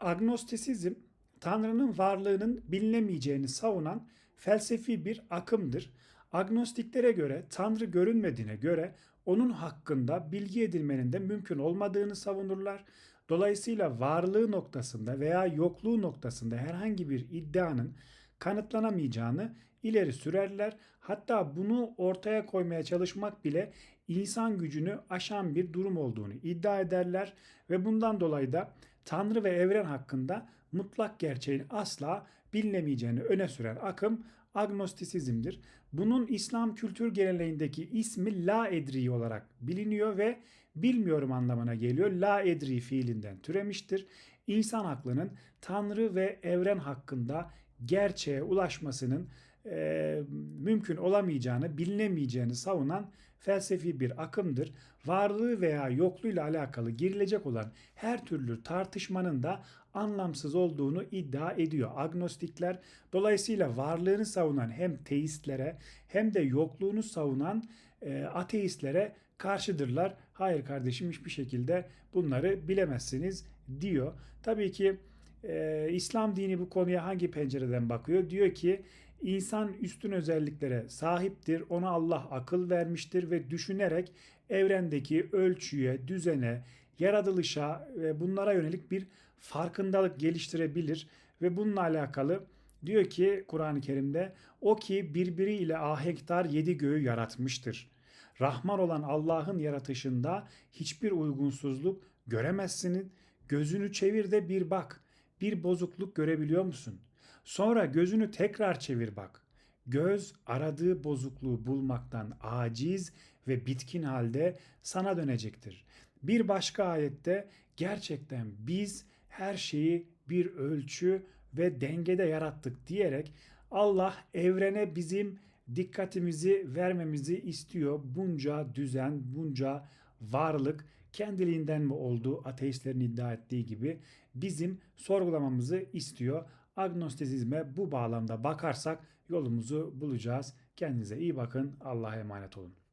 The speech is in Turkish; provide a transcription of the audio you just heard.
Agnostisizm, Tanrı'nın varlığının bilinemeyeceğini savunan felsefi bir akımdır. Agnostiklere göre Tanrı görünmediğine göre onun hakkında bilgi edinmenin de mümkün olmadığını savunurlar. Dolayısıyla varlığı noktasında veya yokluğu noktasında herhangi bir iddianın kanıtlanamayacağını ileri sürerler. Hatta bunu ortaya koymaya çalışmak bile insan gücünü aşan bir durum olduğunu iddia ederler ve bundan dolayı da Tanrı ve evren hakkında mutlak gerçeğin asla bilinemeyeceğini öne süren akım agnostisizmdir. Bunun İslam kültür geleneğindeki ismi la edri olarak biliniyor ve bilmiyorum anlamına geliyor. La edri fiilinden türemiştir. İnsan aklının Tanrı ve evren hakkında gerçeğe ulaşmasının e, mümkün olamayacağını, bilinemeyeceğini savunan felsefi bir akımdır. Varlığı veya yokluğuyla alakalı girilecek olan her türlü tartışmanın da anlamsız olduğunu iddia ediyor agnostikler. Dolayısıyla varlığını savunan hem teistlere hem de yokluğunu savunan e, ateistlere karşıdırlar. Hayır kardeşim hiçbir şekilde bunları bilemezsiniz diyor. Tabii ki ee, İslam dini bu konuya hangi pencereden bakıyor? Diyor ki insan üstün özelliklere sahiptir. Ona Allah akıl vermiştir ve düşünerek evrendeki ölçüye, düzene, yaratılışa ve bunlara yönelik bir farkındalık geliştirebilir ve bununla alakalı diyor ki Kur'an-ı Kerim'de o ki birbiriyle ahenktar yedi göğü yaratmıştır. Rahman olan Allah'ın yaratışında hiçbir uygunsuzluk göremezsiniz. Gözünü çevir de bir bak bir bozukluk görebiliyor musun? Sonra gözünü tekrar çevir bak. Göz aradığı bozukluğu bulmaktan aciz ve bitkin halde sana dönecektir. Bir başka ayette gerçekten biz her şeyi bir ölçü ve dengede yarattık diyerek Allah evrene bizim dikkatimizi vermemizi istiyor. Bunca düzen, bunca varlık kendiliğinden mi oldu ateistlerin iddia ettiği gibi bizim sorgulamamızı istiyor. Agnostizizme bu bağlamda bakarsak yolumuzu bulacağız. Kendinize iyi bakın. Allah'a emanet olun.